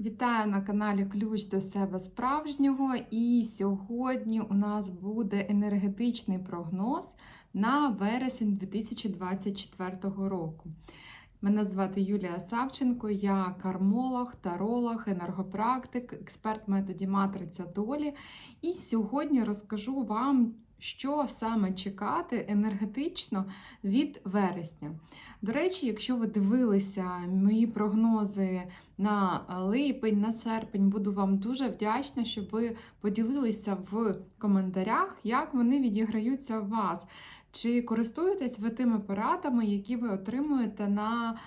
Вітаю на каналі Ключ до себе справжнього. І сьогодні у нас буде енергетичний прогноз на вересень 2024 року. Мене звати Юлія Савченко, я кармолог, таролог, енергопрактик, експерт методі матриця долі. І сьогодні розкажу вам, що саме чекати енергетично від вересня. До речі, якщо ви дивилися мої прогнози на липень, на серпень, буду вам дуже вдячна, щоб ви поділилися в коментарях, як вони відіграються у вас. Чи користуєтесь ви тими порадами, які ви отримуєте на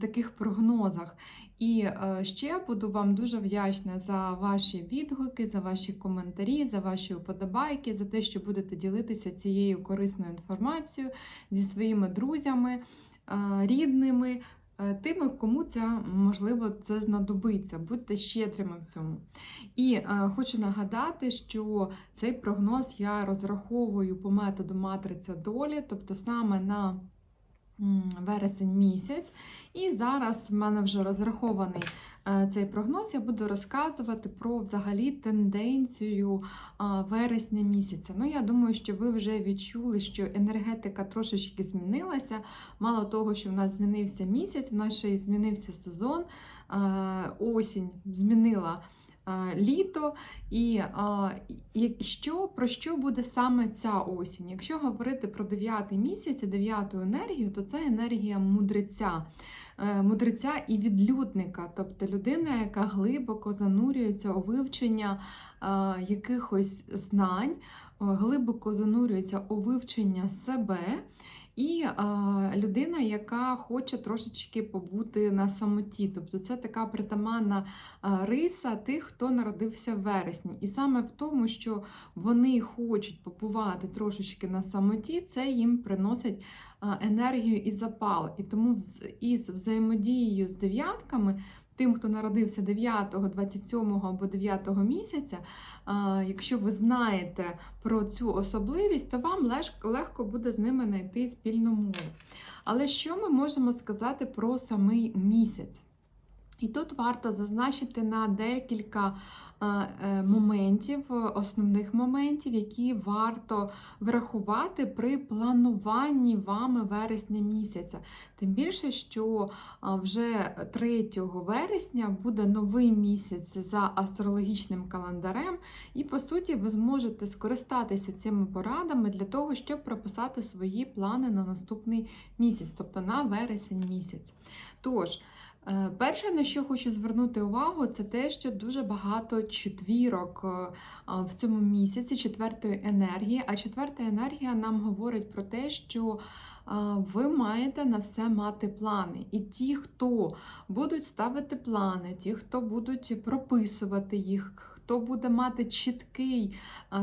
таких прогнозах? І е, ще буду вам дуже вдячна за ваші відгуки, за ваші коментарі, за ваші вподобайки, за те, що будете ділитися цією корисною інформацією зі своїми друзями, е, рідними, е, тими, кому це можливо це знадобиться. Будьте щедрими в цьому. І е, хочу нагадати, що цей прогноз я розраховую по методу матриця долі, тобто саме на вересень місяць. І зараз в мене вже розрахований е, цей прогноз. Я буду розказувати про взагалі тенденцію вересня місяця. Ну, я думаю, що ви вже відчули, що енергетика трошечки змінилася. Мало того, що в нас змінився місяць, в нас ще й змінився сезон, е, осінь змінила. Е, Літо, і що, про що буде саме ця осінь? Якщо говорити про 9 місяць, і дев'яту енергію, то це енергія мудреця, Е, мудреця і відлюдника, тобто людина, яка глибоко занурюється у вивчення е, якихось знань, е, глибоко занурюється у вивчення себе. І е, людина, яка хоче трошечки побути на самоті. Тобто це така притаманна е, риса тих, хто народився в вересні. І саме в тому, що вони хочуть побувати трошечки на самоті, це їм приносить е, енергію і запал. І тому із взаємодією з дев'ятками. Тим, хто народився 9, 27 або 9 місяця, якщо ви знаєте про цю особливість, то вам легко буде з ними знайти спільну мову. Але що ми можемо сказати про самий місяць? І тут варто зазначити на декілька е, е, моментів, е, основних моментів, які варто врахувати при плануванні вами вересня місяця. Тим більше, що вже 3 вересня буде новий місяць за астрологічним календарем, і по суті ви зможете скористатися цими порадами для того, щоб прописати свої плани на наступний місяць, тобто на вересень місяць. Тож, Перше, на що хочу звернути увагу, це те, що дуже багато четвірок е, в цьому місяці, четвертої енергії. А четверта енергія нам говорить про те, що ви маєте на все мати плани. І ті, хто будуть ставити плани, ті, хто будуть прописувати їх. Хто буде мати чіткий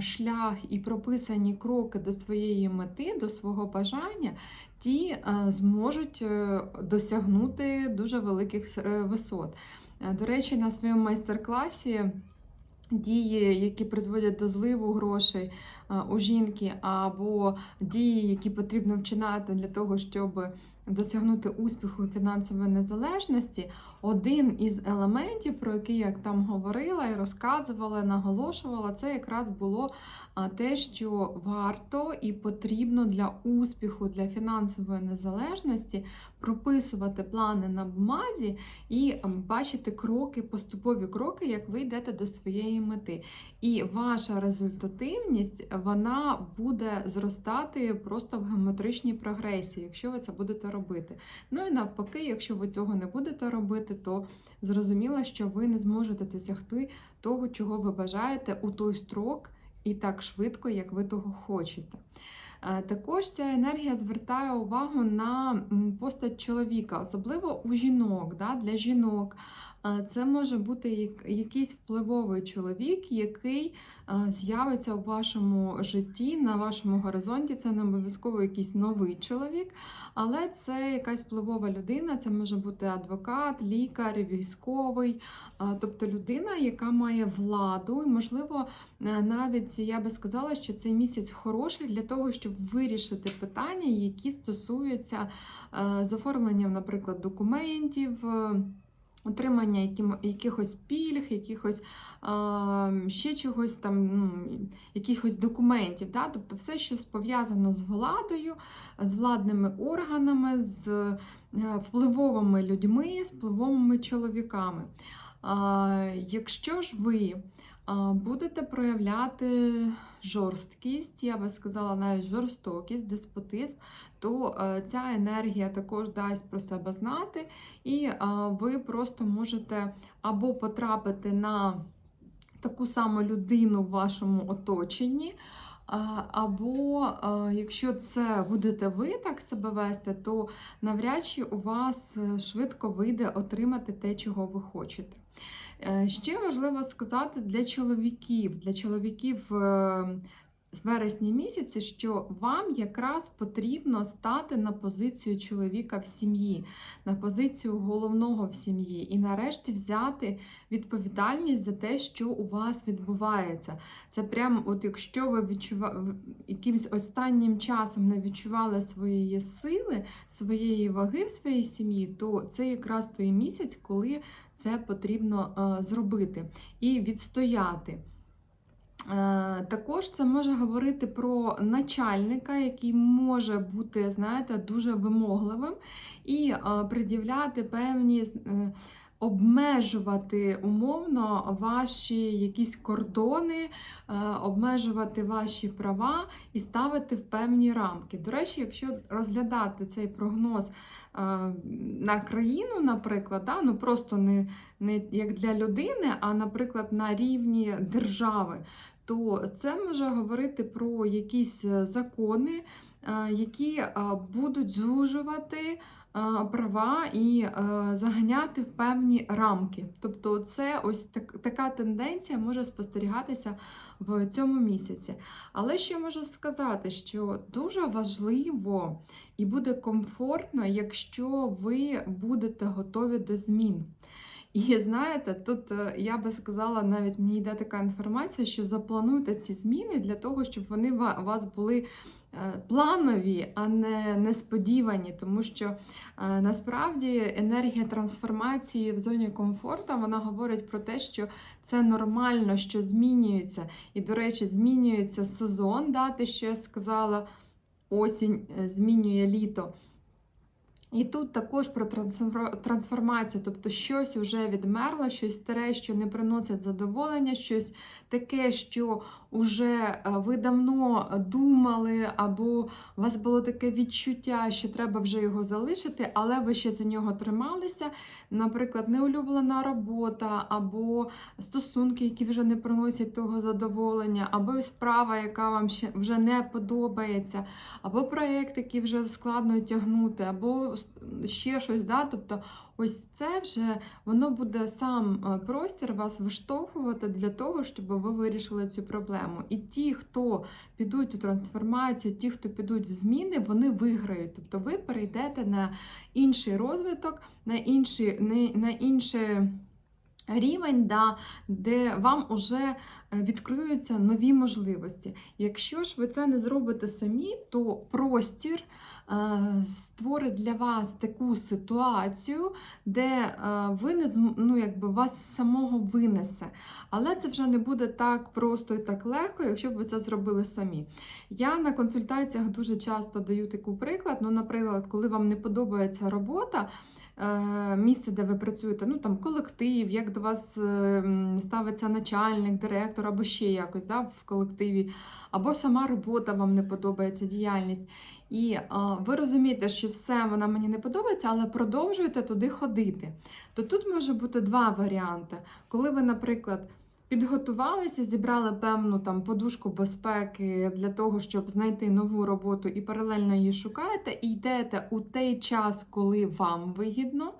шлях і прописані кроки до своєї мети, до свого бажання, ті зможуть е, досягнути дуже великих е, висот. Е, До речі, на своєму майстер-класі дії, які призводять до зливу грошей у жінки, або дії, які потрібно вчинати для того, щоб досягнути успіху і фінансової незалежності, один із елементів, про який я там говорила і розказувала, наголошувала, це якраз було те, що варто і потрібно для успіху, для фінансової незалежності прописувати плани на бумазі і бачити кроки, поступові кроки, як ви йдете до своєї мети. І ваша результативність вона буде зростати просто в геометричній прогресії, якщо ви це будете робити. Ну і навпаки, якщо ви цього не будете робити, то зрозуміло, що ви не зможете досягти того, чого ви бажаєте у той строк і так швидко, як ви того хочете. Е, Також ця енергія звертає увагу на постать чоловіка, особливо у жінок. Да? Для жінок це може бути якийсь впливовий чоловік, який з'явиться у вашому житті, на вашому горизонті. Це не обов'язково якийсь новий чоловік, але це якась впливова людина, це може бути адвокат, лікар, військовий, тобто людина, яка має владу, і, можливо, е, навіть я би сказала, що цей місяць хороший для того, щоб вирішити питання, які стосуються е, з оформленням, наприклад, документів. Отримання якихось пільг, якихось ще чогось там, ну, якихось документів. Да? Тобто все, що пов'язано з владою, з владними органами, з е, впливовими людьми, з впливовими чоловіками. Якщо ж ви будете проявляти жорсткість, я би сказала, навіть жорстокість, деспотизм, то е, ця енергія також дасть про себе знати, і е, ви просто можете або потрапити на таку саму людину в вашому оточенні. Або е, якщо це будете ви так себе вести, то навряд чи у вас е, швидко вийде отримати те, чого ви хочете. Е, Ще важливо сказати для чоловіків, для чоловіків з вересні місяці, що вам якраз потрібно стати на позицію чоловіка в сім'ї, на позицію головного в сім'ї, і нарешті взяти відповідальність за те, що у вас відбувається. Це прямо, от якщо ви відчува... якимось останнім часом не відчували своєї сили, своєї ваги в своїй сім'ї, то це якраз той місяць, коли це потрібно е, зробити і відстояти. Також це може говорити про начальника, який може бути, знаєте, дуже вимогливим і е, пред'являти певні, е, обмежувати умовно ваші якісь кордони, е, обмежувати ваші права і ставити в певні рамки. До речі, якщо розглядати цей прогноз на країну, наприклад, да, ну просто не, не як для людини, а, наприклад, на рівні держави то це може говорити про якісь е, закони, е, які е, будуть звужувати права і заганяти в певні рамки. Тобто, це ось так, така тенденція може спостерігатися в цьому місяці. Але ще можу сказати, що дуже важливо і буде комфортно, якщо ви будете готові до змін. І знаєте, тут е, я би сказала, навіть мені йде така інформація, що заплануйте ці зміни для того, щоб вони у вас були е, планові, а не несподівані, тому що е, насправді енергія трансформації в зоні комфорту вона говорить про те, що це нормально, що змінюється. І, до речі, змінюється сезон, да, те, що я сказала, осінь змінює літо. І тут також про трансформацію, тобто щось вже відмерло, щось старе, що не приносить задоволення, щось таке, що вже е, ви давно думали, або у вас було таке відчуття, що треба вже його залишити, але ви ще за нього трималися. Наприклад, неулюблена робота, або стосунки, які вже не приносять того задоволення, або справа, яка вам ще вже не подобається, або проєкт, який вже складно тягнути, або ще щось. Да? Тобто, ось це вже воно буде сам е, простір вас виштовхувати для того, щоб ви вирішили цю проблему. І ті, хто підуть у трансформацію, ті, хто підуть в зміни, вони виграють. Тобто ви перейдете на інший розвиток, на інший, на інший рівень, да, де вам вже відкриються нові можливості. Якщо ж ви це не зробите самі, то простір е, створить для вас таку ситуацію, де е, ви не ну, якби вас самого винесе. Але це вже не буде так просто і так легко, якщо б ви це зробили самі. Я на консультаціях дуже часто даю таку приклад. Ну, наприклад, коли вам не подобається робота. Е, місце, де ви працюєте, ну там колектив, як до вас ем, ставиться начальник, директор, або ще якось да, в колективі, або сама робота вам не подобається, діяльність. І а, ви розумієте, що все вона мені не подобається, але продовжуєте туди ходити. То тут може бути два варіанти. Коли ви, наприклад, Підготувалися, зібрали певну там подушку безпеки для того, щоб знайти нову роботу і паралельно її шукаєте, і йдете у той час, коли вам вигідно,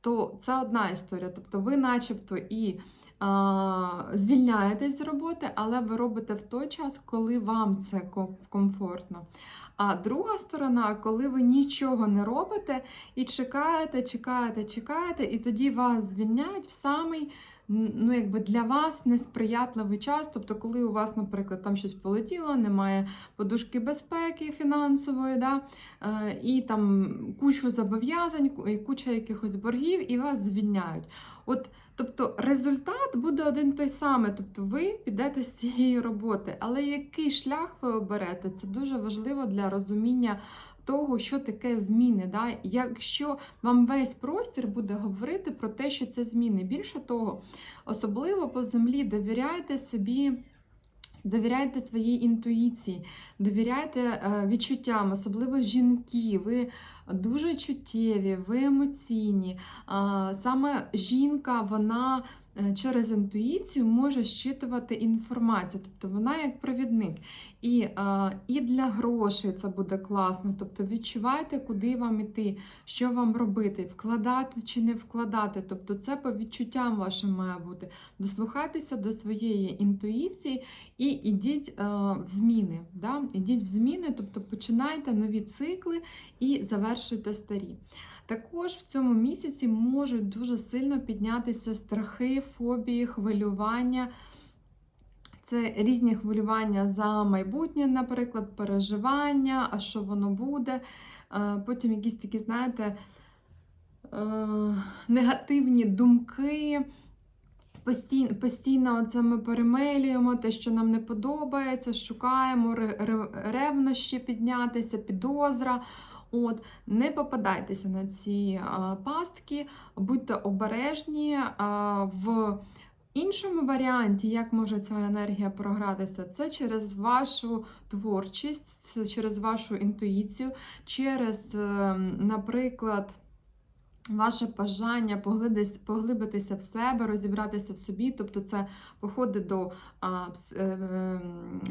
то це одна історія. Тобто ви, начебто, і а, звільняєтесь з роботи, але ви робите в той час, коли вам це комфортно. А друга сторона, коли ви нічого не робите і чекаєте, чекаєте, чекаєте, і тоді вас звільняють в самий ну, якби для вас несприятливий час. Тобто, коли у вас, наприклад, там щось полетіло, немає подушки безпеки фінансової, да, е, і там кучу зобов'язань, куча якихось боргів, і вас звільняють. От, тобто результат буде один той самий. Тобто ви підете з цієї роботи, але який шлях ви оберете, це дуже важливо для розуміння того, що таке зміни. Да? Якщо вам весь простір буде говорити про те, що це зміни. Більше того, особливо по землі довіряйте собі. Довіряйте своїй інтуїції, довіряйте е, відчуттям, особливо жінки. Ви дуже чуттєві, ви емоційні. Саме жінка, вона через інтуїцію може щитувати інформацію, тобто вона як провідник. І, і для грошей це буде класно. Тобто відчувайте, куди вам іти, що вам робити, вкладати чи не вкладати. Тобто це по відчуттям вашим має бути. Дослухайтеся до своєї інтуїції і ідіть е, в зміни. Да? Ідіть в зміни, тобто починайте нові цикли і завершуйте старі. Також в цьому місяці можуть дуже сильно піднятися страхи, фобії, хвилювання. Це різні хвилювання за майбутнє, наприклад, переживання, а що воно буде. Е, Потім якісь такі, знаєте, е, негативні думки. Постійно, це ми перемелюємо те, що нам не подобається, шукаємо ре- ре- ревнощі піднятися, підозра. От, не попадайтеся на ці а, пастки, будьте обережні. А, в іншому варіанті, як може ця енергія програтися, це через вашу творчість, через вашу інтуїцію, через, е, наприклад, Ваше бажання поглибитися в себе, розібратися в собі, тобто це походи до е, ем,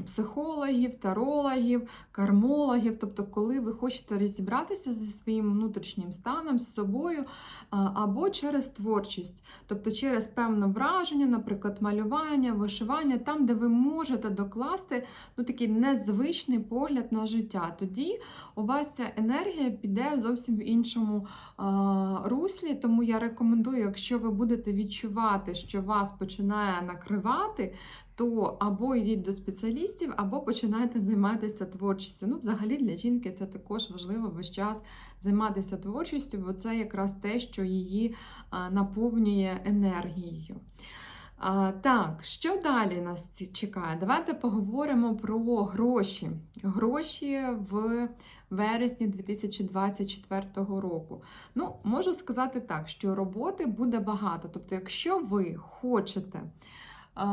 психологів, тарологів, кармологів, тобто, коли ви хочете розібратися зі своїм внутрішнім станом, з собою, або через творчість, тобто через певне враження, наприклад, малювання, вишивання, там, де ви можете докласти ну, такий незвичний погляд на життя. Тоді у вас ця енергія піде зовсім в іншому руслі, тому я рекомендую, якщо ви будете відчувати, що вас починає накривати, то або йдіть до спеціалістів, або починайте займатися творчістю. Ну, взагалі для жінки це також важливо весь час займатися творчістю, бо це якраз те, що її наповнює енергією. А, так, що далі нас чекає? Давайте поговоримо про гроші. Гроші в вересні 2024 року. Ну, можу сказати так, що роботи буде багато. Тобто, якщо ви хочете е,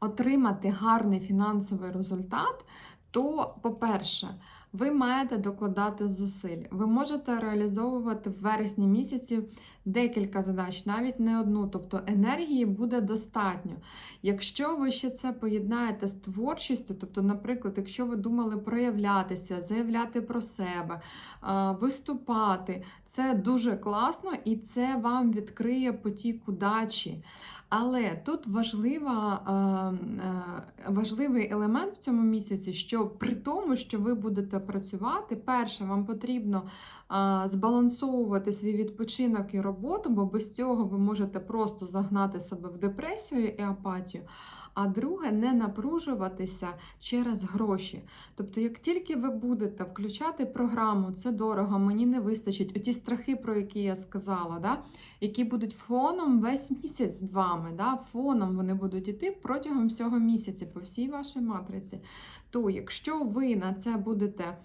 отримати гарний фінансовий результат, то, по-перше, ви маєте докладати зусиль. Ви можете реалізовувати в вересні місяці декілька задач, навіть не одну. Тобто енергії буде достатньо. Якщо ви ще це поєднаєте з творчістю, тобто, наприклад, якщо ви думали проявлятися, заявляти про себе, виступати, це дуже класно і це вам відкриє потік удачі. Але тут важлива, важливий елемент в цьому місяці, що при тому, що ви будете працювати, перше, вам потрібно збалансовувати свій відпочинок і роботу, бо без цього ви можете просто загнати себе в депресію і апатію. А друге, не напружуватися через гроші. Тобто, як тільки ви будете включати програму, це дорого, мені не вистачить, оті страхи, про які я сказала, да? які будуть фоном весь місяць з вами, да? фоном вони будуть іти протягом всього місяця по всій вашій матриці. То якщо ви на це будете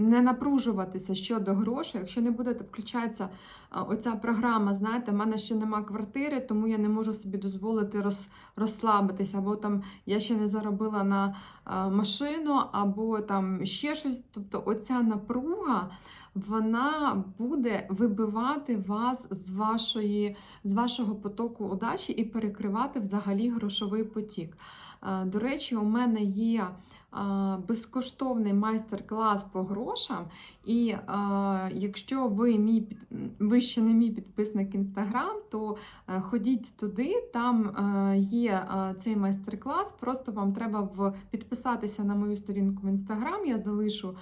не напружуватися щодо грошей, якщо не будете включатися а, оця програма, знаєте, в мене ще нема квартири, тому я не можу собі дозволити роз, розслабитися, або там я ще не заробила на машину, або там ще щось. Тобто оця напруга. Вона буде вибивати вас з, вашої, з вашого потоку удачі і перекривати взагалі грошовий потік. Е, До речі, у мене є е, безкоштовний майстер-клас по грошам. І е, якщо ви, мій, ви ще не мій підписник Інстаграм, то ходіть туди, там є цей майстер-клас. Просто вам треба підписатися на мою сторінку в Інстаграм, я залишу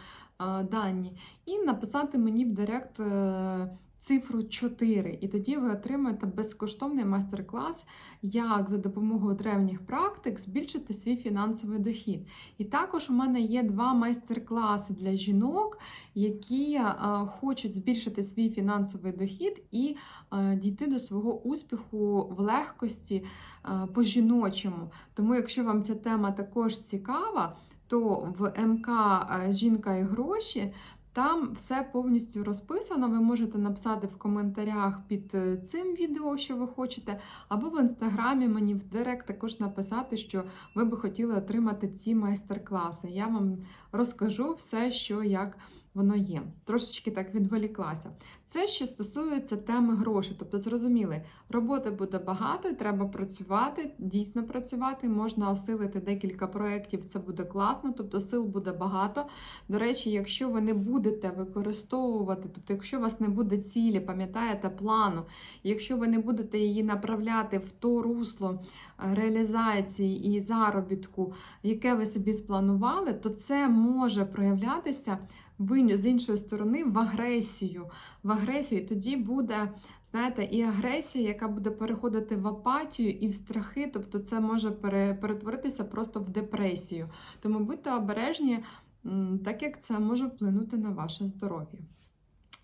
дані, і написати мені в Директ. Цифру 4, і тоді ви отримаєте безкоштовний майстер-клас, як за допомогою древніх практик збільшити свій фінансовий дохід. І також у мене є два майстер-класи для жінок, які е, хочуть збільшити свій фінансовий дохід і е, дійти до свого успіху в легкості е, по-жіночому. Тому, якщо вам ця тема також цікава, то в МК Жінка і гроші. Там все повністю розписано. Ви можете написати в коментарях під е, цим відео, що ви хочете, або в інстаграмі мені в директ також написати, що ви би хотіли отримати ці майстер-класи. Я вам розкажу все, що як воно є. Трошечки так відволіклася. Це що стосується теми грошей. Тобто, зрозуміли, роботи буде багато, треба працювати, дійсно працювати. Можна осилити декілька проєктів, це буде класно, тобто сил буде багато. До речі, якщо ви не будете використовувати, тобто, якщо у вас не буде цілі, пам'ятаєте, плану, якщо ви не будете її направляти в то русло е, реалізації і заробітку, яке ви собі спланували, то це може проявлятися з іншої сторони в агресію. В агресію, і тоді буде, знаєте, і агресія, яка буде переходити в апатію і в страхи, тобто це може перетворитися просто в депресію. Тому будьте обережні, так як це може вплинути на ваше здоров'я.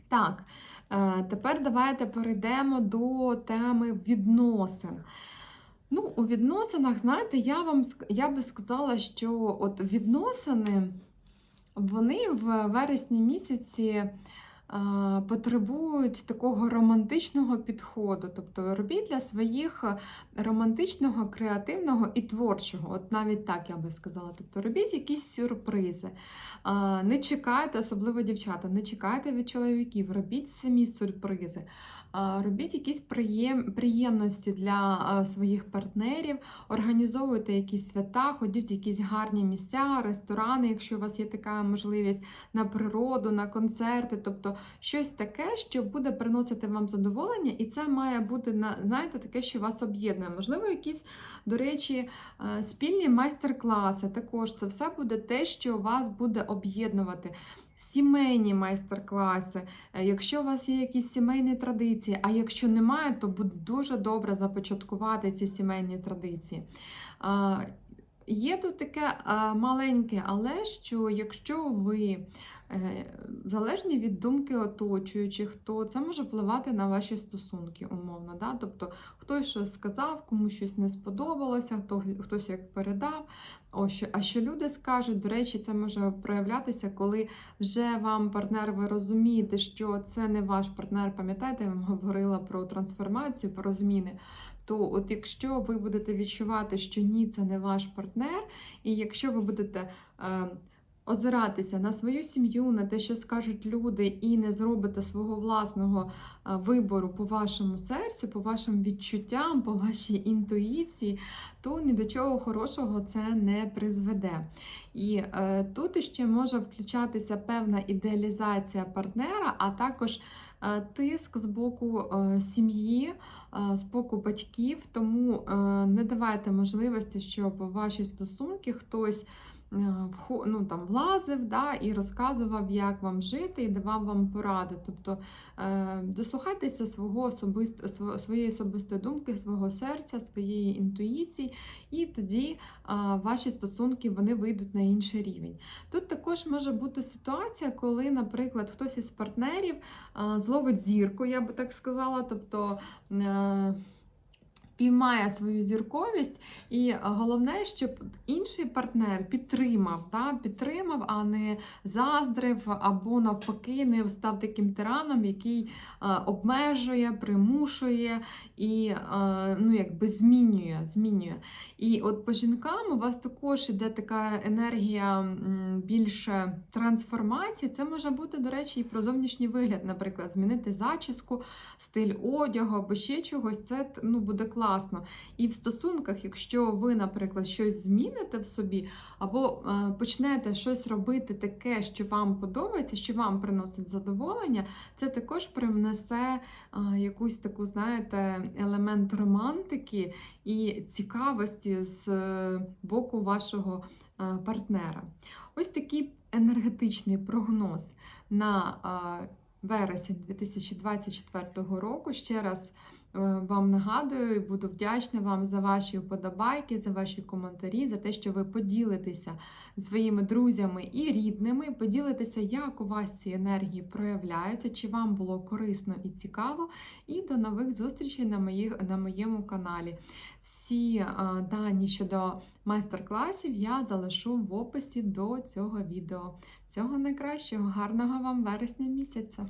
Так, е, тепер давайте перейдемо до теми відносин. Ну, у відносинах, знаєте, я вам я би сказала, що от відносини вони в вересні місяці потребують такого романтичного підходу. Тобто робіть для своїх романтичного, креативного і творчого. От навіть так я би сказала. Тобто робіть якісь сюрпризи. Не чекайте, особливо дівчата, не чекайте від чоловіків, робіть самі сюрпризи. Робіть якісь приєм, приємності для своїх партнерів, організовуйте якісь свята, ходіть в якісь гарні місця, ресторани, якщо у вас є така можливість, на природу, на концерти, тобто щось таке, що буде приносити вам задоволення, і це має бути на- знаєте, таке, що вас об'єднує. Можливо, якісь, до речі, е, спільні майстер-класи. Також це все буде те, що вас буде об'єднувати. Сімейні майстер-класи, Е, якщо у вас є якісь сімейні традиції, а якщо немає, то буде дуже добре започаткувати ці сімейні традиції. Є тут таке маленьке, але що якщо ви е, залежні від думки оточуючих, то це може впливати на ваші стосунки, умовно. Да? Тобто хтось щось сказав, комусь щось не сподобалося, хто, хтось як передав. О, що, а що люди скажуть, до речі, це може проявлятися, коли вже вам партнер, ви розумієте, що це не ваш партнер, пам'ятаєте, я вам говорила про трансформацію, про зміни. То, от якщо ви будете відчувати, що ні, це не ваш партнер, і якщо ви будете е, озиратися на свою сім'ю, на те, що скажуть люди, і не зробите свого власного е, вибору по вашому серцю, по вашим відчуттям, по вашій інтуїції, то ні до чого хорошого це не призведе. І е, тут ще може включатися певна ідеалізація партнера, а також е, тиск з боку е, сім'ї, з боку батьків. Тому не давайте можливості, щоб ваші стосунки хтось. Е, Ну, там, влазив да, і розказував, як вам жити, і давав вам поради. Тобто е, дослухайтеся свого особист, своєї особистої думки, свого серця, своєї інтуїції, і тоді ваші стосунки вони вийдуть на інший рівень. Тут також може бути ситуація, коли, наприклад, хтось із партнерів зловить зірку, я би так сказала, тобто. Піймає свою зірковість, і е, головне, щоб інший партнер підтримав, та, підтримав, а не заздрив, або навпаки, не став таким тираном, який е, обмежує, примушує і е, ну, якби змінює, змінює. І от по жінкам у вас також іде така енергія більше трансформації. Це може бути, до речі, і про зовнішній вигляд, наприклад, змінити зачіску, стиль одягу або ще чогось. Це ну, буде класно. І в стосунках, якщо ви, наприклад, щось зміните в собі, або е, почнете щось робити таке, що вам подобається, що вам приносить задоволення, це також привнесе е, якусь таку, знаєте, елемент романтики і цікавості з е, боку вашого партнера. Ось такий енергетичний прогноз на вересень 2024 року. Ще раз вам нагадую і буду вдячна вам за ваші вподобайки, за ваші коментарі, за те, що ви поділитеся своїми друзями і рідними, поділитеся, як у вас ці енергії проявляються, чи вам було корисно і цікаво. І до нових зустрічей на, моїх, на моєму каналі. Всі а, дані щодо майстер-класів я залишу в описі до цього відео. Всього найкращого, гарного вам вересня місяця!